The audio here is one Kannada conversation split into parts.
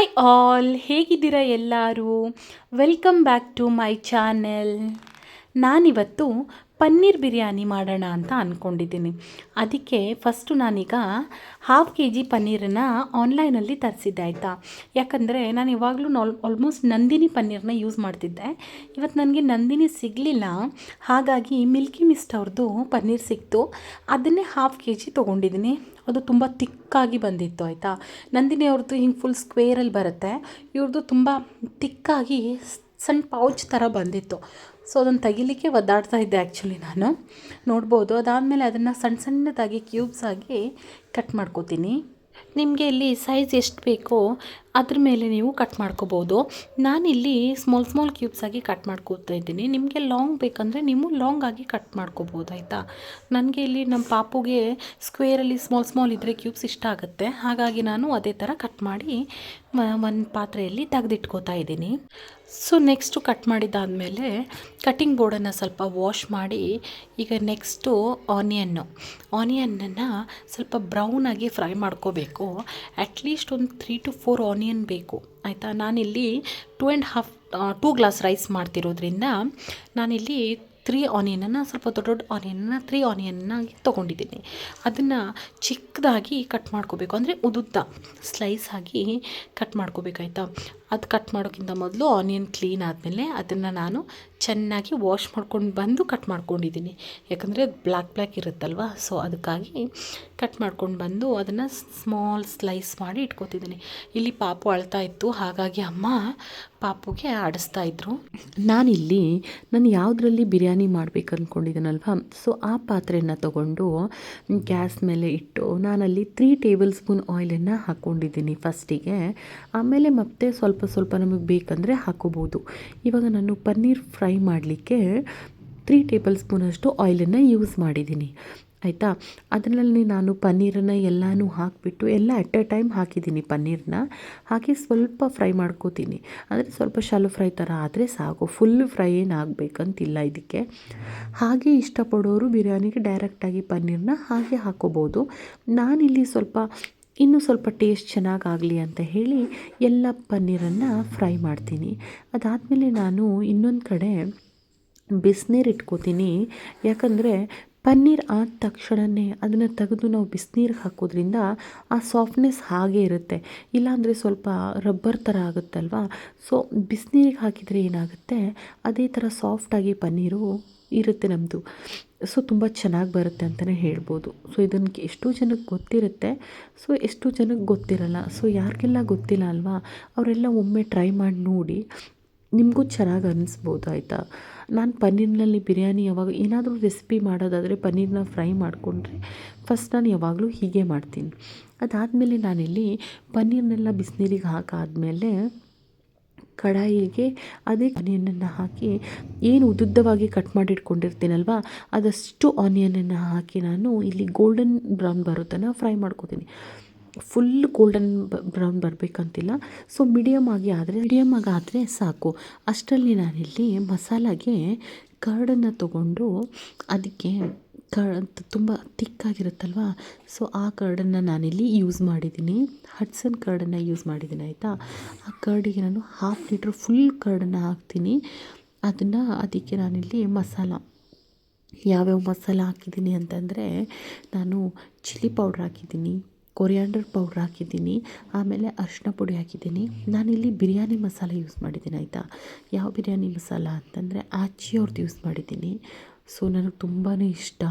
ಹಾಯ್ ಆಲ್ ಹೇಗಿದ್ದೀರಾ ಎಲ್ಲರೂ? Welcome back to my channel ನಾನಿವತ್ತು ಪನ್ನೀರ್ ಬಿರಿಯಾನಿ ಮಾಡೋಣ ಅಂತ ಅಂದ್ಕೊಂಡಿದ್ದೀನಿ ಅದಕ್ಕೆ ಫಸ್ಟು ನಾನೀಗ ಹಾಫ್ ಕೆ ಜಿ ಪನ್ನೀರನ್ನ ಆನ್ಲೈನಲ್ಲಿ ತರಿಸಿದ್ದೆ ಆಯಿತಾ? ಯಾಕಂದರೆ ನಾನು ಇವಾಗಲೂ ಆಲ್ಮೋಸ್ಟ್ ನಂದಿನಿ ಪನ್ನೀರನ್ನ ಯೂಸ್ ಮಾಡ್ತಿದ್ದೆ. ಇವತ್ತು ನನಗೆ ನಂದಿನಿ ಸಿಗಲಿಲ್ಲ. ಹಾಗಾಗಿ ಮಿಲ್ಕಿ ಮಿಸ್ಟ್ ಅವ್ರದ್ದು ಪನ್ನೀರ್ ಸಿಕ್ತು. ಅದನ್ನೇ ಹಾಫ್ ಕೆ ಜಿ ತೊಗೊಂಡಿದ್ದೀನಿ. ಅದು ತುಂಬ ತಿಕ್ಕಾಗಿ ಬಂದಿತ್ತು ಆಯಿತಾ? ನಂದಿನಿ ಅವ್ರದ್ದು ಹಿಂಗೆ ಫುಲ್ ಸ್ಕ್ವೇರಲ್ಲಿ ಬರುತ್ತೆ. ಇವ್ರದ್ದು ತುಂಬ ತಿಕ್ಕಾಗಿ ಸಣ್ಣ ಪೌಚ್ ಥರ ಬಂದಿತ್ತು. ಸೊ ಅದನ್ನು ತೆಗಿಲಿಕ್ಕೆ ಒದ್ದಾಡ್ತಾ ಇದ್ದೆ ಆ್ಯಕ್ಚುಲಿ ನಾನು. ನೋಡ್ಬೋದು, ಅದಾದಮೇಲೆ ಅದನ್ನು ಸಣ್ಣ ಸಣ್ಣದಾಗಿ ಕ್ಯೂಬ್ಸ್ ಆಗಿ ಕಟ್ ಮಾಡ್ಕೋತೀನಿ. ನಿಮಗೆ ಇಲ್ಲಿ ಸೈಜ್ ಎಷ್ಟು ಬೇಕೋ ಅದ್ರ ಮೇಲೆ ನೀವು ಕಟ್ ಮಾಡ್ಕೋಬೋದು. ನಾನಿಲ್ಲಿ ಸ್ಮಾಲ್ ಸ್ಮಾಲ್ ಕ್ಯೂಬ್ಸ್ ಆಗಿ ಕಟ್ ಮಾಡ್ಕೋತಾ ಇದ್ದೀನಿ. ನಿಮಗೆ ಲಾಂಗ್ ಬೇಕಂದರೆ ನೀವು ಲಾಂಗ್ ಆಗಿ ಕಟ್ ಮಾಡ್ಕೋಬೋದು, ಆಯಿತಾ? ನನಗೆ ಇಲ್ಲಿ ನಮ್ಮ ಪಾಪುಗೆ ಸ್ಕ್ವೇರಲ್ಲಿ ಸ್ಮಾಲ್ ಸ್ಮಾಲ್ ಇದ್ದರೆ ಕ್ಯೂಬ್ಸ್ ಇಷ್ಟ ಆಗುತ್ತೆ. ಹಾಗಾಗಿ ನಾನು ಅದೇ ಥರ ಕಟ್ ಮಾಡಿ ಒಂದು ಪಾತ್ರೆಯಲ್ಲಿ ತೆಗೆದಿಟ್ಕೋತಾ ಇದ್ದೀನಿ. ಸೊ ನೆಕ್ಸ್ಟು ಕಟ್ ಮಾಡಿದ್ದಾದಮೇಲೆ ಕಟ್ಟಿಂಗ್ ಬೋರ್ಡನ್ನು ಸ್ವಲ್ಪ ವಾಶ್ ಮಾಡಿ, ಈಗ ನೆಕ್ಸ್ಟು ಆನಿಯನ್ನು ಆನಿಯನ್ನನ್ನು ಸ್ವಲ್ಪ ಬ್ರೌನಾಗಿ ಫ್ರೈ ಮಾಡ್ಕೋಬೇಕು. ಅಟ್ಲೀಸ್ಟ್ ಒಂದು ತ್ರೀ ಟು ಫೋರ್ ಬೇಕು. ಆಯಿತಾ? ನಾನಿಲ್ಲಿ two and half two glass rice ಮಾಡ್ತಿರೋದ್ರಿಂದ ನಾನಿಲ್ಲಿ ತ್ರೀ ಆನಿಯನನ್ನು ಸ್ವಲ್ಪ ದೊಡ್ಡ ದೊಡ್ಡ ಆನಿಯನ್ನ ತ್ರೀ ಆನಿಯನ್ನಾಗಿ ತೊಗೊಂಡಿದ್ದೀನಿ. ಅದನ್ನು ಚಿಕ್ಕದಾಗಿ ಕಟ್ ಮಾಡ್ಕೋಬೇಕು. ಅಂದರೆ ಉದುದ್ದ ಸ್ಲೈಸ್ ಆಗಿ ಕಟ್ ಮಾಡ್ಕೋಬೇಕಾಯ್ತಾ? ಅದು ಕಟ್ ಮಾಡೋಕ್ಕಿಂತ ಮೊದಲು ಆನಿಯನ್ ಕ್ಲೀನ್ ಆದಮೇಲೆ ಅದನ್ನು ನಾನು ಚೆನ್ನಾಗಿ ವಾಶ್ ಮಾಡ್ಕೊಂಡು ಬಂದು ಕಟ್ ಮಾಡ್ಕೊಂಡಿದ್ದೀನಿ. ಯಾಕಂದರೆ ಬ್ಲ್ಯಾಕ್ ಬ್ಲ್ಯಾಕ್ ಇರುತ್ತಲ್ವ ಸೊ ಅದಕ್ಕಾಗಿ ಕಟ್ ಮಾಡ್ಕೊಂಡು ಬಂದು ಅದನ್ನು ಸ್ಮಾಲ್ ಸ್ಲೈಸ್ ಮಾಡಿ ಇಟ್ಕೋತಿದ್ದೀನಿ. ಇಲ್ಲಿ ಪಾಪು ಅಳ್ತಾ ಇತ್ತು, ಹಾಗಾಗಿ ಅಮ್ಮ ಪಾಪುಗೆ ಆಡಿಸ್ತಾ ಇದ್ರು. ನಾನಿಲ್ಲಿ ನಾನು ಯಾವುದ್ರಲ್ಲಿ ಬಿರಿಯಾನಿ ಮಾಡಬೇಕು ಅಂದ್ಕೊಂಡಿದ್ದೀನಲ್ವ ಸೊ ಆ ಪಾತ್ರೆಯನ್ನು ತಗೊಂಡು ಗ್ಯಾಸ್ ಮೇಲೆ ಇಟ್ಟು ನಾನಲ್ಲಿ ತ್ರೀ ಟೇಬಲ್ ಸ್ಪೂನ್ ಆಯಿಲನ್ನು ಹಾಕ್ಕೊಂಡಿದ್ದೀನಿ ಫಸ್ಟಿಗೆ ಆಮೇಲೆ ಮತ್ತೆ ಸ್ವಲ್ಪ ಸ್ವಲ್ಪ ಸ್ವಲ್ಪ ನಮಗೆ ಬೇಕಂದರೆ ಹಾಕೋಬೋದು. ಇವಾಗ ನಾನು ಪನ್ನೀರ್ ಫ್ರೈ ಮಾಡಲಿಕ್ಕೆ ತ್ರೀ ಟೇಬಲ್ ಸ್ಪೂನಷ್ಟು ಆಯಿಲನ್ನು ಯೂಸ್ ಮಾಡಿದ್ದೀನಿ. ಆಯಿತಾ? ಅದರಲ್ಲಿ ನಾನು ಪನ್ನೀರನ್ನು ಎಲ್ಲನೂ ಹಾಕಿಬಿಟ್ಟು ಎಲ್ಲ ಅಟ್ ಎ ಟೈಮ್ ಹಾಕಿದ್ದೀನಿ ಪನ್ನೀರನ್ನ ಹಾಕಿ ಸ್ವಲ್ಪ ಫ್ರೈ ಮಾಡ್ಕೋತೀನಿ. ಅಂದರೆ ಸ್ವಲ್ಪ ಶಾಲು ಫ್ರೈ ಥರ ಆದರೆ ಸಾಕು. ಫುಲ್ ಫ್ರೈ ಏನು ಆಗಬೇಕಂತಿಲ್ಲ ಇದಕ್ಕೆ. ಹಾಗೆ ಇಷ್ಟಪಡೋರು ಬಿರಿಯಾನಿಗೆ ಡೈರೆಕ್ಟಾಗಿ ಪನ್ನೀರನ್ನ ಹಾಗೆ ಹಾಕೋಬೋದು. ನಾನಿಲ್ಲಿ ಸ್ವಲ್ಪ ಇನ್ನೂ ಸ್ವಲ್ಪ ಟೇಸ್ಟ್ ಚೆನ್ನಾಗಾಗಲಿ ಅಂತ ಹೇಳಿ ಎಲ್ಲ ಪನ್ನೀರನ್ನು ಫ್ರೈ ಮಾಡ್ತೀನಿ. ಅದಾದಮೇಲೆ ನಾನು ಇನ್ನೊಂದು ಕಡೆ ಬಿಸಿನೀರು ಇಟ್ಕೋತೀನಿ. ಯಾಕಂದರೆ ಪನ್ನೀರ್ ಆದ ತಕ್ಷಣವೇ ಅದನ್ನು ತೆಗೆದು ನಾವು ಬಿಸಿನೀರು ಹಾಕೋದ್ರಿಂದ ಆ ಸಾಫ್ಟ್ನೆಸ್ ಹಾಗೇ ಇರುತ್ತೆ. ಇಲ್ಲಾಂದರೆ ಸ್ವಲ್ಪ ರಬ್ಬರ್ ಥರ ಆಗುತ್ತಲ್ವ? ಸೊ ಬಿಸಿನೀರಿಗೆ ಹಾಕಿದರೆ ಏನಾಗುತ್ತೆ? ಅದೇ ಥರ ಸಾಫ್ಟಾಗಿ ಪನ್ನೀರು ಇರುತ್ತೆ ನಮ್ಮದು ಸೊ ತುಂಬ ಚೆನ್ನಾಗಿ ಬರುತ್ತೆ ಅಂತಲೇ ಹೇಳ್ಬೋದು. ಸೊ ಇದನ್ನು ಎಷ್ಟೋ ಜನಕ್ಕೆ ಗೊತ್ತಿರುತ್ತೆ. ಸೊ ಎಷ್ಟೋ ಜನಕ್ಕೆ ಗೊತ್ತಿರಲ್ಲ. ಸೊ ಯಾರಿಗೆಲ್ಲ ಗೊತ್ತಿಲ್ಲ ಅಲ್ವಾ? ಅವರೆಲ್ಲ ಒಮ್ಮೆ ಟ್ರೈ ಮಾಡಿ ನೋಡಿ ನಿಮಗೂ ಚೆನ್ನಾಗಿ ಅನ್ನಿಸ್ಬೋದು ಆಯಿತಾ? ನಾನು ಪನ್ನೀರ್ನಲ್ಲಿ ಬಿರಿಯಾನಿ ಯಾವಾಗ ಏನಾದರೂ ರೆಸಿಪಿ ಮಾಡೋದಾದರೆ ಪನ್ನೀರ್ನ ಫ್ರೈ ಮಾಡಿಕೊಂಡ್ರೆ ಫಸ್ಟ್ ನಾನು ಯಾವಾಗಲೂ ಹೀಗೆ ಮಾಡ್ತೀನಿ. ಅದಾದಮೇಲೆ ನಾನಿಲ್ಲಿ ಪನ್ನೀರ್ನೆಲ್ಲ ಬಿಸಿನೀರಿಗೆ ಹಾಕಾದಮೇಲೆ ಕಡಾಯಿಗೆ ಅದೇ ಆನಿಯನನ್ನು ಹಾಕಿ, ಏನು ಉದ್ದುದ್ದವಾಗಿ ಕಟ್ ಮಾಡಿ ಇಟ್ಕೊಂಡಿರ್ತೀನಲ್ವ ಅದಷ್ಟು ಆನಿಯನನ್ನು ಹಾಕಿ ನಾನು ಇಲ್ಲಿ ಗೋಲ್ಡನ್ ಬ್ರೌನ್ ಬರೋ ಫ್ರೈ ಮಾಡ್ಕೋತೀನಿ. ಫುಲ್ ಗೋಲ್ಡನ್ ಬ್ರೌನ್ ಬರಬೇಕಂತಿಲ್ಲ. ಸೊ ಮೀಡಿಯಮ್ ಆಗಿ ಆದರೆ ಮೀಡಿಯಮ್ ಆಗಿ ಆದರೆ ಸಾಕು. ಅಷ್ಟರಲ್ಲಿ ನಾನಿಲ್ಲಿ ಮಸಾಲಾಗೆ ಕರ್ಡನ್ನು ತಗೊಂಡು, ಅದಕ್ಕೆ ಕ ತುಂಬ ತಿಕ್ಕಾಗಿರುತ್ತಲ್ವ? ಸೊ ಆ ಕರ್ಡನ್ನು ನಾನಿಲ್ಲಿ ಯೂಸ್ ಮಾಡಿದ್ದೀನಿ. ಹಡ್ಸನ್ ಕರ್ಡನ್ನು ಯೂಸ್ ಮಾಡಿದ್ದೀನಿ, ಆಯಿತಾ? ಆ ಕರ್ಡಿಗೆ ನಾನು ಹಾಫ್ ಲೀಟ್ರ್ ಫುಲ್ ಕರ್ಡನ್ನು ಹಾಕ್ತೀನಿ. ಅದನ್ನು ಅದಕ್ಕೆ ನಾನಿಲ್ಲಿ ಮಸಾಲ. ಯಾವ್ಯಾವ ಮಸಾಲ ಹಾಕಿದ್ದೀನಿ ಅಂತಂದರೆ, ನಾನು ಚಿಲ್ಲಿ ಪೌಡ್ರ್ ಹಾಕಿದ್ದೀನಿ ಕೊರಿಯಾಂಡರ್ ಪೌಡ್ರ್ ಹಾಕಿದ್ದೀನಿ, ಆಮೇಲೆ ಅರಿಶಿನ ಪುಡಿ ಹಾಕಿದ್ದೀನಿ. ನಾನಿಲ್ಲಿ ಬಿರಿಯಾನಿ ಮಸಾಲೆ ಯೂಸ್ ಮಾಡಿದ್ದೀನಿ, ಆಯಿತಾ? ಯಾವ ಬಿರಿಯಾನಿ ಮಸಾಲ ಅಂತಂದರೆ ಆಚಿಯವ್ರದ್ದು ಯೂಸ್ ಮಾಡಿದ್ದೀನಿ. ಸೊ, ನನಗೆ ತುಂಬಾ ಇಷ್ಟ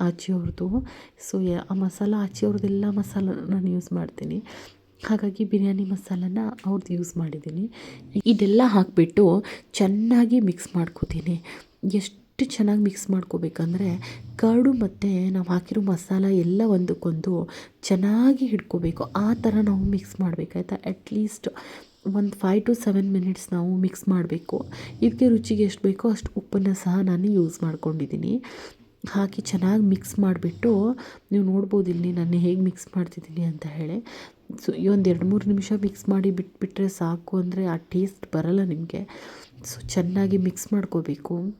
ಆಚಿಯವ್ರದ್ದು ಸೊ ಆ ಮಸಾಲ ಆಚಿಯವ್ರದ್ದೆಲ್ಲ ಮಸಾಲ ನಾನು ಯೂಸ್ ಮಾಡ್ತೀನಿ. ಹಾಗಾಗಿ ಬಿರಿಯಾನಿ ಮಸಾಲನ ಅವ್ರದ್ದು ಯೂಸ್ ಮಾಡಿದ್ದೀನಿ. ಇದೆಲ್ಲ ಹಾಕಿಬಿಟ್ಟು ಚೆನ್ನಾಗಿ ಮಿಕ್ಸ್ ಮಾಡ್ಕೋತೀನಿ. ಎಷ್ಟು ಚೆನ್ನಾಗಿ ಮಿಕ್ಸ್ ಮಾಡ್ಕೋಬೇಕಂದ್ರೆ ಕರ್ಡು ಮತ್ತು ನಾವು ಹಾಕಿರೋ ಮಸಾಲ ಎಲ್ಲ ಒಂದಕ್ಕೊಂದು ಚೆನ್ನಾಗಿ ಹಿಡ್ಕೋಬೇಕು. ಆ ಥರ ನಾವು ಮಿಕ್ಸ್ ಮಾಡಬೇಕಾಯ್ತಾ? ಅಟ್ಲೀಸ್ಟ್ ಒಂದು ಫೈವ್ ಟು ಸೆವೆನ್ ಮಿನಿಟ್ಸ್ ನಾವು ಮಿಕ್ಸ್ ಮಾಡಬೇಕು. ಇದಕ್ಕೆ ರುಚಿಗೆ ಎಷ್ಟು ಬೇಕೋ ಅಷ್ಟು ಉಪ್ಪನ್ನು ಸಹ ನಾನು ಯೂಸ್ ಮಾಡ್ಕೊಂಡಿದ್ದೀನಿ ಹಾಕಿ ಚೆನ್ನಾಗಿ ಮಿಕ್ಸ್ ಮಾಡಿಬಿಟ್ಟು ನೀವು ನೋಡ್ಬೋದು ಇಲ್ಲಿ ನಾನು ಹೇಗೆ ಮಿಕ್ಸ್ ಮಾಡ್ತಿದ್ದೀನಿ ಅಂತ ಹೇಳಿ. ಸೊ, ಈ ಒಂದು ಎರಡು ಮೂರು ನಿಮಿಷ ಮಿಕ್ಸ್ ಮಾಡಿ ಬಿಟ್ಬಿಟ್ರೆ ಸಾಕು ಅಂದರೆ ಆ ಟೇಸ್ಟ್ ಬರಲ್ಲ ನಿಮಗೆ. ಸೊ, ಚೆನ್ನಾಗಿ ಮಿಕ್ಸ್ ಮಾಡ್ಕೋಬೇಕು.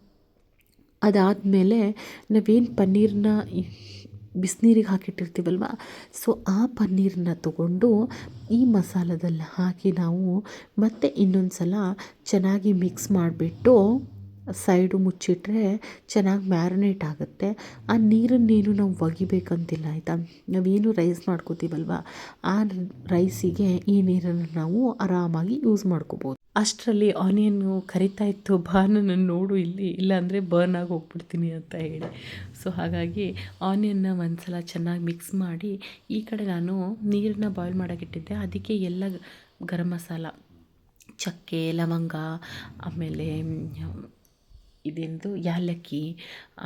ಅದಾದಮೇಲೆ ನಾವೇನು ಪನ್ನೀರನ್ನ ಬಿಸಿನೀರಿಗೆ ಹಾಕಿಟ್ಟಿರ್ತೀವಲ್ವ? ಸೊ ಆ ಪನ್ನೀರನ್ನ ತಗೊಂಡು ಈ ಮಸಾಲದಲ್ಲಿ ಹಾಕಿ ನಾವು ಮತ್ತೆ ಇನ್ನೊಂದು ಸಲ ಚೆನ್ನಾಗಿ ಮಿಕ್ಸ್ ಮಾಡಿಬಿಟ್ಟು ಸೈಡು ಮುಚ್ಚಿಟ್ರೆ ಚೆನ್ನಾಗಿ ಮ್ಯಾರಿನೇಟ್ ಆಗುತ್ತೆ. ಆ ನೀರನ್ನೇನು ನಾವು ಒಗಿಬೇಕಂತಿಲ್ಲ, ಆಯಿತಾ? ನಾವೇನು ರೈಸ್ ಮಾಡ್ಕೋತೀವಲ್ವ? ಆ ರೈಸಿಗೆ ಈ ನೀರನ್ನು ನಾವು ಆರಾಮಾಗಿ ಯೂಸ್ ಮಾಡ್ಕೋಬೋದು. ಅಷ್ಟರಲ್ಲಿ ಆನಿಯನ್ನು ಕರಿತಾ ಇತ್ತು ಬಾ ನನ್ನ ನೋಡು ಇಲ್ಲಿ, ಇಲ್ಲಾಂದರೆ ಬರ್ನ್ ಆಗಿ ಹೋಗ್ಬಿಡ್ತೀನಿ ಅಂತ ಹೇಳಿ. ಸೊ, ಹಾಗಾಗಿ ಆನಿಯನ್ನ ಒಂದು ಸಲ ಚೆನ್ನಾಗಿ ಮಿಕ್ಸ್ ಮಾಡಿ, ಈ ಕಡೆ ನಾನು ನೀರನ್ನ ಬಾಯ್ಲ್ ಮಾಡೋಕ್ಕಿಟ್ಟಿದ್ದೆ ಅದಕ್ಕೆ ಎಲ್ಲ ಗರಂ ಮಸಾಲ, ಚಕ್ಕೆ, ಲವಂಗ, ಆಮೇಲೆ ಇದೇನದು ಯಾಲಕ್ಕಿ,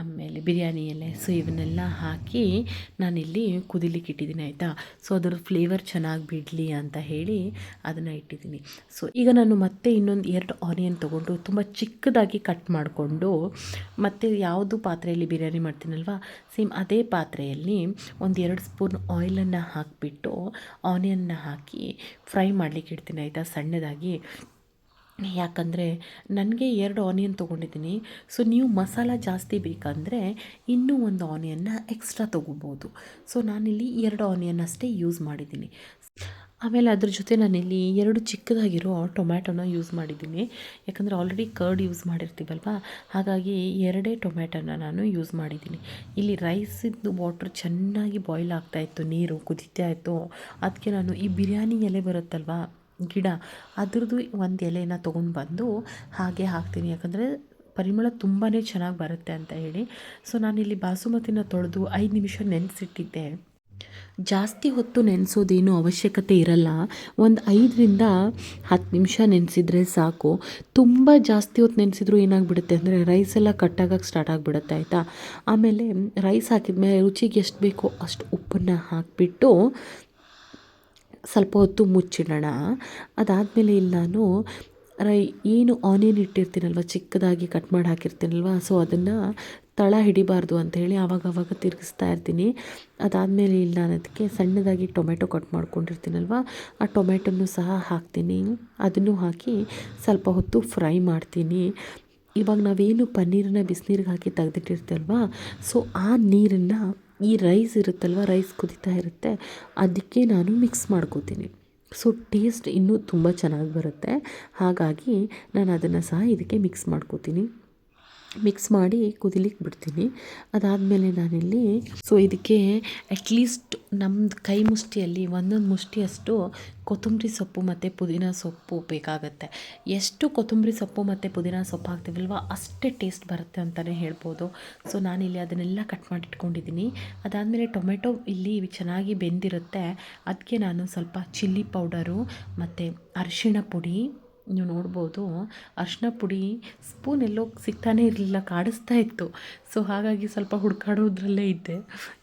ಆಮೇಲೆ ಬಿರಿಯಾನಿ ಎಲೆ ಸೊ ಇವನ್ನೆಲ್ಲ ಹಾಕಿ ನಾನಿಲ್ಲಿ ಕುದಿಲಿಕ್ಕೆ ಇಟ್ಟಿದ್ದೀನಿ, ಆಯಿತಾ? ಸೊ ಅದರ ಫ್ಲೇವರ್ ಚೆನ್ನಾಗಿ ಬಿಡಲಿ ಅಂತ ಹೇಳಿ ಅದನ್ನು ಇಟ್ಟಿದ್ದೀನಿ. ಸೊ ಈಗ ನಾನು ಮತ್ತೆ ಇನ್ನೊಂದು ಎರಡು ಆನಿಯನ್ ತೊಗೊಂಡು ತುಂಬ ಚಿಕ್ಕದಾಗಿ ಕಟ್ ಮಾಡಿಕೊಂಡು ಮತ್ತು ಯಾವುದು ಪಾತ್ರೆಯಲ್ಲಿ ಬಿರಿಯಾನಿ ಮಾಡ್ತೀನಲ್ವ? ಸೇಮ್ ಅದೇ ಪಾತ್ರೆಯಲ್ಲಿ ಒಂದು ಎರಡು ಸ್ಪೂನ್ ಆಯಿಲನ್ನು ಹಾಕಿಬಿಟ್ಟು ಆನಿಯನ್ನ ಹಾಕಿ ಫ್ರೈ ಮಾಡಲಿಕ್ಕೆ ಇಡ್ತೀನಿ, ಆಯಿತಾ? ಸಣ್ಣದಾಗಿ. ಯಾಕಂದರೆ ನನಗೆ ಎರಡು ಆನಿಯನ್ ತೊಗೊಂಡಿದ್ದೀನಿ. ಸೊ ನೀವು ಮಸಾಲ ಜಾಸ್ತಿ ಬೇಕಂದರೆ ಇನ್ನೂ ಒಂದು ಆನಿಯನ್ನ ಎಕ್ಸ್ಟ್ರಾ ತೊಗೋಬೋದು. ಸೊ ನಾನಿಲ್ಲಿ ಎರಡು ಆನಿಯನ್ ಅಷ್ಟೇ ಯೂಸ್ ಮಾಡಿದ್ದೀನಿ. ಆಮೇಲೆ ಅದ್ರ ಜೊತೆ ನಾನಿಲ್ಲಿ ಎರಡು ಚಿಕ್ಕದಾಗಿರೋ ಟೊಮ್ಯಾಟೊನ ಯೂಸ್ ಮಾಡಿದ್ದೀನಿ. ಯಾಕಂದರೆ ಆಲ್ರೆಡಿ ಕರ್ಡ್ ಯೂಸ್ ಮಾಡಿರ್ತೀವಲ್ವ? ಹಾಗಾಗಿ ಎರಡೇ ಟೊಮ್ಯಾಟೊನ ನಾನು ಯೂಸ್ ಮಾಡಿದ್ದೀನಿ. ಇಲ್ಲಿ ರೈಸಿದ್ದು ವಾಟ್ರ್ ಚೆನ್ನಾಗಿ ಬಾಯ್ಲ್ ಆಗ್ತಾಯಿತ್ತು ನೀರು ಕುದೀತಾ ಇತ್ತು. ಅದಕ್ಕೆ ನಾನು ಈ ಬಿರಿಯಾನಿ ಎಲೆ ಬರುತ್ತಲ್ವ? ಗಿಡ, ಅದ್ರದ್ದು ಒಂದು ಎಲೆನ ತೊಗೊಂಡು ಬಂದು ಹಾಗೆ ಹಾಕ್ತೀನಿ. ಯಾಕಂದರೆ ಪರಿಮಳ ತುಂಬಾ ಚೆನ್ನಾಗಿ ಬರುತ್ತೆ ಅಂತ ಹೇಳಿ. ಸೊ ನಾನಿಲ್ಲಿ ಬಾಸುಮತಿನ ತೊಳೆದು ಐದು ನಿಮಿಷ ನೆನೆಸಿಟ್ಟಿದ್ದೆ. ಜಾಸ್ತಿ ಹೊತ್ತು ನೆನೆಸೋದೇನು ಅವಶ್ಯಕತೆ ಇರಲ್ಲ. ಒಂದು ಐದರಿಂದ ಹತ್ತು ನಿಮಿಷ ನೆನೆಸಿದ್ರೆ ಸಾಕು. ತುಂಬ ಜಾಸ್ತಿ ಹೊತ್ತು ನೆನೆಸಿದ್ರು ಏನಾಗ್ಬಿಡುತ್ತೆ ಅಂದರೆ ರೈಸ್ ಎಲ್ಲ ಕಟ್ಟಾಗಕ್ಕೆ ಸ್ಟಾರ್ಟ್ ಆಗಿಬಿಡುತ್ತೆ, ಆಯಿತಾ? ಆಮೇಲೆ ರೈಸ್ ಹಾಕಿದ ಮೇಲೆ ರುಚಿಗೆ ಎಷ್ಟು ಬೇಕೋ ಅಷ್ಟು ಉಪ್ಪನ್ನು ಹಾಕಿಬಿಟ್ಟು ಸ್ವಲ್ಪ ಹೊತ್ತು ಮುಚ್ಚಿಡೋಣ. ಅದಾದಮೇಲೆ ಇಲ್ಲಿ ನಾನು, ರೈ, ಏನು ಆನಿಯನ್ ಇಟ್ಟಿರ್ತೀನಲ್ವ, ಚಿಕ್ಕದಾಗಿ ಕಟ್ ಮಾಡಿ ಹಾಕಿರ್ತೀನಲ್ವ, ಸೊ ಅದನ್ನು ತಳ ಹಿಡಿಬಾರ್ದು ಅಂಥೇಳಿ ಆವಾಗವಾಗ ತಿರುಗಿಸ್ತಾ ಇರ್ತೀನಿ. ಅದಾದಮೇಲೆ ಇಲ್ಲ ನಾನು ಅದಕ್ಕೆ ಸಣ್ಣದಾಗಿ ಟೊಮೆಟೊ ಕಟ್ ಮಾಡ್ಕೊಂಡಿರ್ತೀನಲ್ವ, ಆ ಟೊಮೆಟೊನು ಸಹ ಹಾಕ್ತೀನಿ. ಅದನ್ನು ಹಾಕಿ ಸ್ವಲ್ಪ ಹೊತ್ತು ಫ್ರೈ ಮಾಡ್ತೀನಿ. ಇವಾಗ ನಾವೇನು ಪನ್ನೀರನ್ನ ಬಿಸಿನೀರಿಗೆ ಹಾಕಿ ತೆಗೆದಿಟ್ಟಿರ್ತೀವಲ್ವ, ಸೊ ಆ ನೀರನ್ನು ಈ ರೈಸ್ ಇರುತ್ತಲ್ವ? ರೈಸ್ ಕುದೀತಾ ಇರುತ್ತೆ. ಅದಕ್ಕೆ ನಾನು ಮಿಕ್ಸ್ ಮಾಡ್ಕೋತೀನಿ. ಸೊ ಟೇಸ್ಟ್ ಇನ್ನೂ ತುಂಬ ಚೆನ್ನಾಗಿ ಬರುತ್ತೆ. ಹಾಗಾಗಿ ನಾನು ಅದನ್ನು ಸಹ ಇದಕ್ಕೆ ಮಿಕ್ಸ್ ಮಾಡ್ಕೋತೀನಿ. ಮಿಕ್ಸ್ ಮಾಡಿ ಕುದಿಲಿಕ್ಕೆ ಬಿಡ್ತೀನಿ. ಅದಾದಮೇಲೆ ನಾನಿಲ್ಲಿ ಸೊ ಇದಕ್ಕೆ ಅಟ್ಲೀಸ್ಟ್ ನಮ್ಮದು ಕೈ ಮುಷ್ಟಿಯಲ್ಲಿ ಒಂದೊಂದು ಮುಷ್ಟಿಯಷ್ಟು ಕೊತ್ತಂಬರಿ ಸೊಪ್ಪು ಮತ್ತು ಪುದೀನ ಸೊಪ್ಪು ಬೇಕಾಗುತ್ತೆ. ಎಷ್ಟು ಕೊತ್ತಂಬರಿ ಸೊಪ್ಪು ಮತ್ತು ಪುದೀನ ಸೊಪ್ಪು ಹಾಕ್ತೀವಲ್ವ ಅಷ್ಟೇ ಟೇಸ್ಟ್ ಬರುತ್ತೆ ಅಂತಲೇ ಹೇಳ್ಬೋದು. ಸೊ ನಾನಿಲ್ಲಿ ಅದನ್ನೆಲ್ಲ ಕಟ್ ಮಾಡಿಟ್ಕೊಂಡಿದ್ದೀನಿ ಅದಾದಮೇಲೆ ಟೊಮೆಟೊ ಇಲ್ಲಿ ಚೆನ್ನಾಗಿ ಬೆಂದಿರುತ್ತೆ. ಅದಕ್ಕೆ ನಾನು ಸ್ವಲ್ಪ ಚಿಲ್ಲಿ ಪೌಡರು ಮತ್ತು ಅರಿಶಿಣ ಪುಡಿ ನೀವು ನೋಡ್ಬೋದು ಅರಿಶಿನ ಪುಡಿ ಸ್ಪೂನ್ ಎಲ್ಲೋ ಸಿಗ್ತಾನೇ ಇರಲಿಲ್ಲ, ಕಾಡಿಸ್ತಾ ಇತ್ತು. ಸೊ ಹಾಗಾಗಿ ಸ್ವಲ್ಪ ಹುಡ್ಕಾಡೋದ್ರಲ್ಲೇ ಇದ್ದೆ.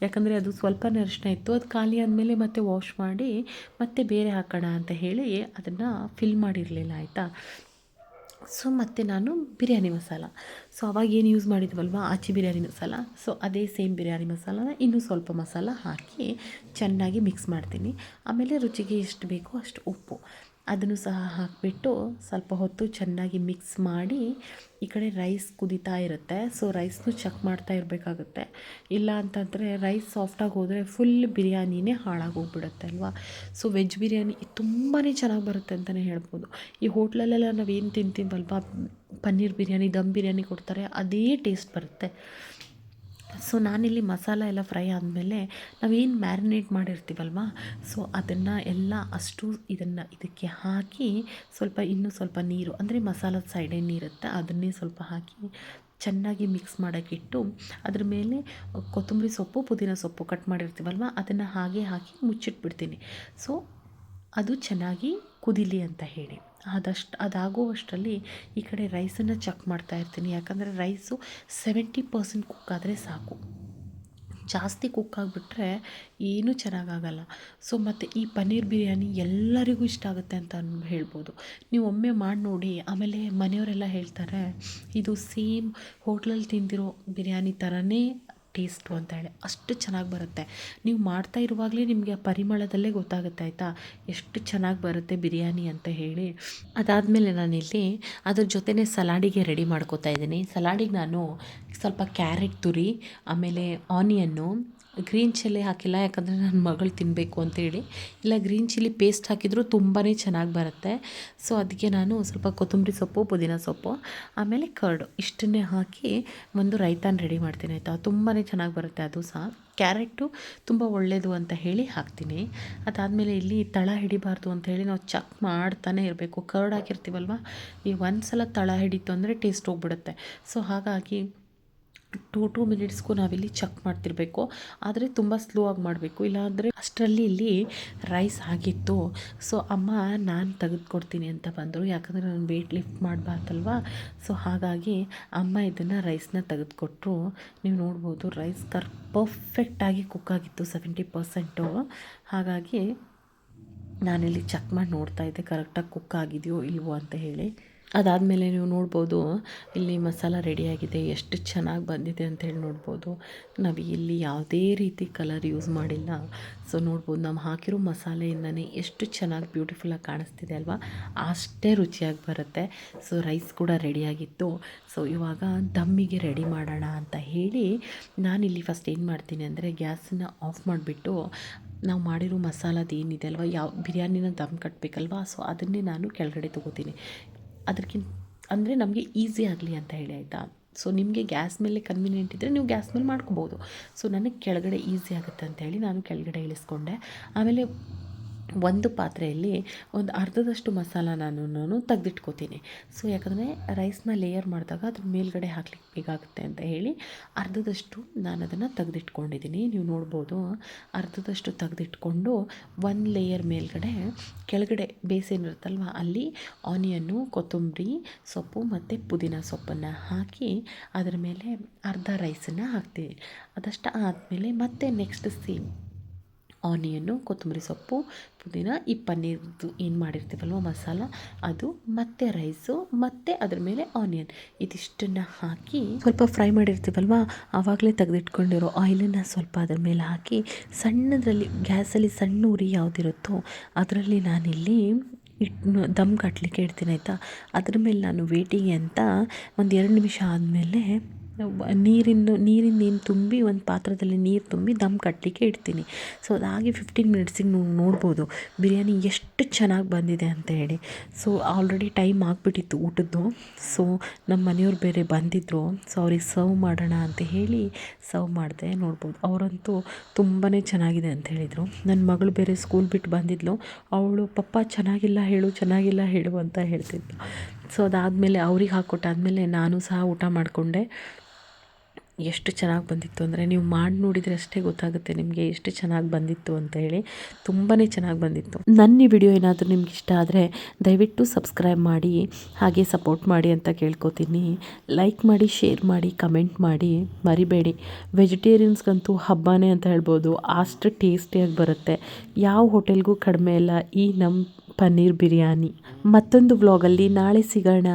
ಯಾಕಂದರೆ ಅದು ಸ್ವಲ್ಪನೇ ಅರಿಶಿನ ಇತ್ತು. ಅದು ಖಾಲಿ ಆದಮೇಲೆ ಮತ್ತೆ ವಾಶ್ ಮಾಡಿ ಮತ್ತೆ ಬೇರೆ ಹಾಕೋಣ ಅಂತ ಹೇಳಿ ಅದನ್ನು ಫಿಲ್ ಮಾಡಿರಲಿಲ್ಲ, ಆಯಿತಾ? ಸೊ ಮತ್ತು ನಾನು ಬಿರಿಯಾನಿ ಮಸಾಲ. ಸೊ ಅವಾಗ ಏನು ಯೂಸ್ ಮಾಡಿದ್ವಲ್ವ? ಆಚಿ ಬಿರಿಯಾನಿ ಮಸಾಲ. ಸೊ ಅದೇ ಸೇಮ್ ಬಿರಿಯಾನಿ ಮಸಾಲನ ಇನ್ನೂ ಸ್ವಲ್ಪ ಮಸಾಲ ಹಾಕಿ ಚೆನ್ನಾಗಿ ಮಿಕ್ಸ್ ಮಾಡ್ತೀನಿ. ಆಮೇಲೆ ರುಚಿಗೆ ಎಷ್ಟು ಬೇಕೋ ಅಷ್ಟು ಉಪ್ಪು. ಅದನ್ನು ಸಹ ಹಾಕಿಬಿಟ್ಟು ಸ್ವಲ್ಪ ಹೊತ್ತು ಚೆನ್ನಾಗಿ ಮಿಕ್ಸ್ ಮಾಡಿ ಈ ಕಡೆ ರೈಸ್ ಕುದೀತಾ ಇರುತ್ತೆ. ಸೊ ರೈಸ್ನು ಚೆಕ್ ಮಾಡ್ತಾ ಇರಬೇಕಾಗುತ್ತೆ. ಇಲ್ಲ ಅಂತಂದರೆ ರೈಸ್ ಸಾಫ್ಟಾಗಿ ಹೋದರೆ ಫುಲ್ ಬಿರಿಯಾನಿನೇ ಹಾಳಾಗೋಗ್ಬಿಡುತ್ತೆ ಅಲ್ವಾ? ಸೊ ವೆಜ್ ಬಿರಿಯಾನಿ ತುಂಬಾ ಚೆನ್ನಾಗಿ ಬರುತ್ತೆ ಅಂತಲೇ ಹೇಳ್ಬೋದು. ಈ ಹೋಟ್ಲಲ್ಲೆಲ್ಲ ನಾವು ಏನು ತಿಂತೀವಲ್ವ? ಪನ್ನೀರ್ ಬಿರಿಯಾನಿ, ದಮ್ ಬಿರಿಯಾನಿ ಕೊಡ್ತಾರೆ, ಅದೇ ಟೇಸ್ಟ್ ಬರುತ್ತೆ. ಸೊ ನಾನಿಲ್ಲಿ ಮಸಾಲ ಎಲ್ಲ ಫ್ರೈ ಆದಮೇಲೆ ನಾವೇನು ಮ್ಯಾರಿನೇಟ್ ಮಾಡಿರ್ತೀವಲ್ವ? ಸೊ ಅದನ್ನು ಎಲ್ಲ ಅಷ್ಟು ಇದನ್ನು ಇದಕ್ಕೆ ಹಾಕಿ ಸ್ವಲ್ಪ ಇನ್ನೂ ಸ್ವಲ್ಪ ನೀರು, ಅಂದರೆ ಮಸಾಲದ ಸೈಡ್ ನೀರುತ್ತೆ ಅದನ್ನೇ ಸ್ವಲ್ಪ ಹಾಕಿ ಚೆನ್ನಾಗಿ ಮಿಕ್ಸ್ ಮಾಡೋಕ್ಕಿಟ್ಟು ಅದ್ರ ಮೇಲೆ ಕೊತ್ತಂಬರಿ ಸೊಪ್ಪು, ಪುದೀನ ಸೊಪ್ಪು ಕಟ್ ಮಾಡಿರ್ತೀವಲ್ವ? ಅದನ್ನು ಹಾಗೆ ಹಾಕಿ ಮುಚ್ಚಿಟ್ಬಿಡ್ತೀನಿ. ಸೊ ಅದು ಚೆನ್ನಾಗಿ ಕುದಿಲಿ ಅಂತ ಹೇಳಿ. ಅದಷ್ಟು, ಅದಾಗುವಷ್ಟರಲ್ಲಿ ಈ ಕಡೆ ರೈಸನ್ನು ಚೆಕ್ ಮಾಡ್ತಾ ಇರ್ತೀನಿ. ಯಾಕಂದರೆ ರೈಸು ಸೆವೆಂಟಿ ಪರ್ಸೆಂಟ್ ಕುಕ್ ಆದರೆ ಸಾಕು. ಜಾಸ್ತಿ ಕುಕ್ ಆಗಿಬಿಟ್ರೆ ಏನೂ ಚೆನ್ನಾಗಾಗಲ್ಲ. ಸೊ ಮತ್ತು ಈ ಪನ್ನೀರ್ ಬಿರಿಯಾನಿ ಎಲ್ಲರಿಗೂ ಇಷ್ಟ ಆಗುತ್ತೆ ಅಂತ ಹೇಳ್ಬೋದು. ನೀವು ಒಮ್ಮೆ ಮಾಡಿ ನೋಡಿ, ಆಮೇಲೆ ಮನೆಯವರೆಲ್ಲ ಹೇಳ್ತಾರೆ, ಇದು ಸೇಮ್ ಹೋಟ್ಲಲ್ಲಿ ತಿಂದಿರೋ ಬಿರಿಯಾನಿ ಥರನೇ ಟೇಸ್ಟು ಅಂತ ಹೇಳಿ ಅಷ್ಟು ಚೆನ್ನಾಗಿ ಬರುತ್ತೆ. ನೀವು ಮಾಡ್ತಾ ಇರುವಾಗಲೇ ನಿಮಗೆ ಆ ಪರಿಮಳದಲ್ಲೇ ಗೊತ್ತಾಗುತ್ತೆ ಆಯಿತಾ? ಎಷ್ಟು ಚೆನ್ನಾಗಿ ಬರುತ್ತೆ ಬಿರಿಯಾನಿ ಅಂತ ಹೇಳಿ. ಅದಾದಮೇಲೆ ನಾನಿಲ್ಲಿ ಅದ್ರ ಜೊತೆನೇ ಸಲಾಡಿಗೆ ರೆಡಿ ಮಾಡ್ಕೋತಾ ಇದ್ದೀನಿ. ಸಲಾಡಿಗೆ ನಾನು ಸ್ವಲ್ಪ ಕ್ಯಾರೆಟ್ ತುರಿ, ಆಮೇಲೆ ಆನಿಯನ್ನು ಗ್ರೀನ್ ಚಿಲ್ಲಿ ಹಾಕಿಲ್ಲ, ಯಾಕಂದರೆ ನನ್ನ ಮಗಳು ತಿನ್ನಬೇಕು ಅಂತೇಳಿ. ಇಲ್ಲ ಗ್ರೀನ್ ಚಿಲ್ಲಿ ಪೇಸ್ಟ್ ಹಾಕಿದರೂ ತುಂಬಾ ಚೆನ್ನಾಗಿ ಬರುತ್ತೆ. ಸೊ ಅದಕ್ಕೆ ನಾನು ಸ್ವಲ್ಪ ಕೊತ್ತಂಬರಿ ಸೊಪ್ಪು, ಪುದೀನ ಸೊಪ್ಪು, ಆಮೇಲೆ ಕರ್ಡು ಇಷ್ಟನ್ನೇ ಹಾಕಿ ಒಂದು ರೈತಾನ ರೆಡಿ ಮಾಡ್ತೀನಿ, ಆಯಿತಾ? ತುಂಬಾ ಚೆನ್ನಾಗಿ ಬರುತ್ತೆ ಅದು ಸಹ. ಕ್ಯಾರೆಟು ತುಂಬ ಒಳ್ಳೆಯದು ಅಂತ ಹೇಳಿ ಹಾಕ್ತೀನಿ. ಅದಾದಮೇಲೆ ಇಲ್ಲಿ ತಳ ಹಿಡಿಬಾರ್ದು ಅಂತ ಹೇಳಿ ನಾವು ಚೆಕ್ ಮಾಡ್ತಾನೆ ಇರಬೇಕು. ಕರ್ಡ್ ಹಾಕಿರ್ತೀವಲ್ವ? ಈ ಒಂದು ಸಲ ತಳ ಹಿಡಿತು ಅಂದರೆ ಟೇಸ್ಟ್ ಹೋಗ್ಬಿಡುತ್ತೆ. ಸೊ ಹಾಗಾಗಿ ಟೂ ಟೂ ಮಿನಿಟ್ಸ್ಗೂ ನಾವಿಲ್ಲಿ ಚೆಕ್ ಮಾಡ್ತಿರಬೇಕು. ಆದರೆ ತುಂಬ ಸ್ಲೋ ಆಗಿ ಮಾಡಬೇಕು. ಇಲ್ಲಾಂದರೆ ಅಷ್ಟರಲ್ಲಿ ಇಲ್ಲಿ ರೈಸ್ ಆಗಿತ್ತು. ಸೊ ಅಮ್ಮ ನಾನು ತೆಗೆದುಕೊಡ್ತೀನಿ ಅಂತ ಬಂದರು. ಯಾಕಂದರೆ ನಾನು ವೆಯ್ಟ್ ಲಿಫ್ಟ್ ಮಾಡಬಾರ್ದಲ್ವಾ? ಸೊ ಹಾಗಾಗಿ ಅಮ್ಮ ಇದನ್ನು ರೈಸ್ನ ತೆಗೆದುಕೊಟ್ರು. ನೀವು ನೋಡ್ಬೋದು ರೈಸ್ ಕರ್ ಪರ್ಫೆಕ್ಟಾಗಿ ಕುಕ್ ಆಗಿತ್ತು ಸೆವೆಂಟಿ ಪರ್ಸೆಂಟು ಹಾಗಾಗಿ ನಾನಿಲ್ಲಿ ಚೆಕ್ ಮಾಡಿ ನೋಡ್ತಾ ಇದ್ದೆ ಕರೆಕ್ಟಾಗಿ ಕುಕ್ ಆಗಿದೆಯೋ ಇಲ್ವೋ ಅಂತ ಹೇಳಿ. ಅದಾದಮೇಲೆ ನೀವು ನೋಡ್ಬೋದು, ಇಲ್ಲಿ ಮಸಾಲ ರೆಡಿಯಾಗಿದೆ ಎಷ್ಟು ಚೆನ್ನಾಗಿ ಬಂದಿದೆ ಅಂತ ಹೇಳಿ ನೋಡ್ಬೋದು. ನಾವು ಇಲ್ಲಿ ಯಾವುದೇ ರೀತಿ ಕಲರ್ ಯೂಸ್ ಮಾಡಿಲ್ಲ. ಸೊ ನೋಡ್ಬೋದು, ನಾವು ಹಾಕಿರೋ ಮಸಾಲೆಯಿಂದನೇ ಎಷ್ಟು ಚೆನ್ನಾಗಿ ಬ್ಯೂಟಿಫುಲ್ಲಾಗಿ ಕಾಣಿಸ್ತಿದೆ ಅಲ್ವಾ? ಅಷ್ಟೇ ರುಚಿಯಾಗಿ ಬರುತ್ತೆ. ಸೊ ರೈಸ್ ಕೂಡ ರೆಡಿಯಾಗಿತ್ತು ಸೊ ಇವಾಗ ದಮ್ಮಿಗೆ ರೆಡಿ ಮಾಡೋಣ ಅಂತ ಹೇಳಿ ನಾನಿಲ್ಲಿ ಫಸ್ಟ್ ಏನು ಮಾಡ್ತೀನಿ ಅಂದರೆ ಗ್ಯಾಸನ್ನು ಆಫ್ ಮಾಡಿಬಿಟ್ಟು ನಾವು ಮಾಡಿರೋ ಮಸಾಲದ ಏನಿದೆ ಅಲ್ವಾ? ಯಾವ, ಬಿರಿಯಾನಿನ ದಮ್ ಕಟ್ಟಬೇಕಲ್ವಾ ಸೊ ಅದನ್ನೇ ನಾನು ಕೆಳಗಡೆ ತೊಗೋತೀನಿ. ಅದಕ್ಕಿಂತ ಅಂದರೆ ನಮಗೆ ಈಸಿ ಆಗಲಿ ಅಂತ ಹೇಳಿ ಆಯಿತಾ? ಸೊ ನಿಮಗೆ ಗ್ಯಾಸ್ ಮೇಲೆ ಕನ್ವೀನಿಯೆಂಟ್ ಇದ್ದರೆ ನೀವು ಗ್ಯಾಸ್ ಮೇಲೆ ಮಾಡ್ಕೋಬೋದು. ಸೊ ನನಗೆ ಕೆಳಗಡೆ ಈಸಿ ಆಗುತ್ತೆ ಅಂತ ಹೇಳಿ ನಾನು ಕೆಳಗಡೆ ಇಳಿಸ್ಕೊಂಡೆ. ಆಮೇಲೆ ಒಂದು ಪಾತ್ರೆಯಲ್ಲಿ ಒಂದು ಅರ್ಧದಷ್ಟು ಮಸಾಲ ನಾನು ನಾನು ತೆಗ್ದಿಟ್ಕೋತೀನಿ. ಸೊ ಯಾಕಂದರೆ ರೈಸ್ನ ಲೇಯರ್ ಮಾಡಿದಾಗ ಅದ್ರ ಮೇಲ್ಗಡೆ ಹಾಕ್ಲಿಕ್ಕೆ ಬೇಕಾಗುತ್ತೆ ಅಂತ ಹೇಳಿ ಅರ್ಧದಷ್ಟು ನಾನು ಅದನ್ನು ತೆಗೆದಿಟ್ಕೊಂಡಿದ್ದೀನಿ. ನೀವು ನೋಡ್ಬೋದು, ಅರ್ಧದಷ್ಟು ತೆಗೆದಿಟ್ಕೊಂಡು ಒಂದು ಲೇಯರ್ ಮೇಲ್ಗಡೆ ಕೆಳಗಡೆ ಬೇಸನ್ ಇರುತ್ತಲ್ವ, ಅಲ್ಲಿ ಆನಿಯನ್ನು ಕೊತ್ತಂಬರಿ ಸೊಪ್ಪು ಮತ್ತು ಪುದೀನ ಸೊಪ್ಪನ್ನು ಹಾಕಿ ಅದರ ಮೇಲೆ ಅರ್ಧ ರೈಸನ್ನು ಹಾಕ್ತೀನಿ. ಅದಷ್ಟು ಆದಮೇಲೆ ಮತ್ತೆ ನೆಕ್ಸ್ಟ್ ಸೇಮ್ ಆನಿಯನ್ನು, ಕೊತ್ತಂಬರಿ ಸೊಪ್ಪು, ಪುದೀನ, ಈ ಪನ್ನೀರ್ದು ಏನು ಮಾಡಿರ್ತೀವಲ್ವ ಮಸಾಲ, ಅದು ಮತ್ತು ರೈಸು, ಮತ್ತು ಅದ್ರ ಮೇಲೆ ಆನಿಯನ್. ಇದಿಷ್ಟನ್ನು ಹಾಕಿ ಸ್ವಲ್ಪ ಫ್ರೈ ಮಾಡಿರ್ತೀವಲ್ವ, ಆವಾಗಲೇ ತೆಗೆದಿಟ್ಕೊಂಡಿರೋ ಆಯಿಲನ್ನು ಸ್ವಲ್ಪ ಅದ್ರ ಮೇಲೆ ಹಾಕಿ, ಸಣ್ಣದರಲ್ಲಿ, ಗ್ಯಾಸಲ್ಲಿ ಸಣ್ಣ ಉರಿ ಯಾವುದಿರುತ್ತೋ ಅದರಲ್ಲಿ ನಾನಿಲ್ಲಿ ಇಟ್ಟು ದಮ್ ಕಟ್ಟಲಿಕ್ಕೆ ಇಡ್ತೀನಿ ಆಯಿತಾ? ಅದ್ರ ಮೇಲೆ ನಾನು ವೇಟಿಗೆ ಅಂತ ಒಂದು ಎರಡು ನಿಮಿಷ ಆದಮೇಲೆ ನೀರಿಂದು, ನೀರಿಂದ ಏನು ತುಂಬಿ ಒಂದು ಪಾತ್ರದಲ್ಲಿ ನೀರು ತುಂಬಿ ದಮ್ ಕಟ್ಟಲಿಕ್ಕೆ ಇಡ್ತೀನಿ. ಸೊ ಅದಾಗಿ ಫಿಫ್ಟೀನ್ ಮಿನಿಟ್ಸಿಗೆ ನೀವು ನೋಡ್ಬೋದು ಬಿರಿಯಾನಿ ಎಷ್ಟು ಚೆನ್ನಾಗಿ ಬಂದಿದೆ ಅಂತ ಹೇಳಿ. ಸೊ ಆಲ್ರೆಡಿ ಟೈಮ್ ಆಗಿಬಿಟ್ಟಿತ್ತು ಊಟದ್ದು. ಸೊ ನಮ್ಮ ಮನೆಯವ್ರು ಬೇರೆ ಬಂದಿದ್ದರು ಸೊ ಅವ್ರಿಗೆ ಸರ್ವ್ ಮಾಡೋಣ ಅಂತ ಹೇಳಿ ಸರ್ವ್ ಮಾಡಿದೆ ನೋಡ್ಬೋದು. ಅವರಂತೂ ತುಂಬಾ ಚೆನ್ನಾಗಿದೆ ಅಂತ ಹೇಳಿದರು. ನನ್ನ ಮಗಳು ಬೇರೆ ಸ್ಕೂಲ್ ಬಿಟ್ಟು ಬಂದಿದ್ಲು. ಅವಳು, ಪಪ್ಪ, ಚೆನ್ನಾಗಿಲ್ಲ ಹೇಳು ಚೆನ್ನಾಗಿಲ್ಲ ಹೇಳು ಅಂತ ಹೇಳ್ತಿದ್ಲು. ಸೊ ಅದಾದಮೇಲೆ ಅವ್ರಿಗೆ ಹಾಕ್ಕೊಟ್ಟಾದಮೇಲೆ ನಾನು ಸಹ ಊಟ ಮಾಡಿಕೊಂಡೆ. ಎಷ್ಟು ಚೆನ್ನಾಗಿ ಬಂದಿತ್ತು ಅಂದರೆ ನೀವು ಮಾಡಿ ನೋಡಿದರೆ ಅಷ್ಟೇ ಗೊತ್ತಾಗುತ್ತೆ ನಿಮಗೆ ಎಷ್ಟು ಚೆನ್ನಾಗಿ ಬಂದಿತ್ತು ಅಂತ ಹೇಳಿ ತುಂಬಾ ಚೆನ್ನಾಗಿ ಬಂದಿತ್ತು. ನನ್ನ ಈ ವಿಡಿಯೋ ಏನಾದರೂ ನಿಮ್ಗೆ ಇಷ್ಟ ಆದರೆ ದಯವಿಟ್ಟು ಸಬ್ಸ್ಕ್ರೈಬ್ ಮಾಡಿ, ಹಾಗೆ ಸಪೋರ್ಟ್ ಮಾಡಿ ಅಂತ ಕೇಳ್ಕೊತೀನಿ. ಲೈಕ್ ಮಾಡಿ, ಶೇರ್ ಮಾಡಿ, ಕಮೆಂಟ್ ಮಾಡಿ. ಮರಿಬೇಡಿ. ವೆಜಿಟೇರಿಯನ್ಸ್ಗಂತೂ ಹಬ್ಬನೇ ಅಂತ ಹೇಳ್ಬೋದು. ಅಷ್ಟು ಟೇಸ್ಟಿಯಾಗಿ ಬರುತ್ತೆ. ಯಾವ ಹೋಟೆಲ್ಗೂ ಕಡಿಮೆ ಇಲ್ಲ. ಈ ನಮ್ಮ ಪನ್ನೀರ್ ಬಿರಿಯಾನಿ. ಮತ್ತೊಂದು ವ್ಲಾಗಲ್ಲಿ ನಾಳೆ ಸಿಗೋಣ.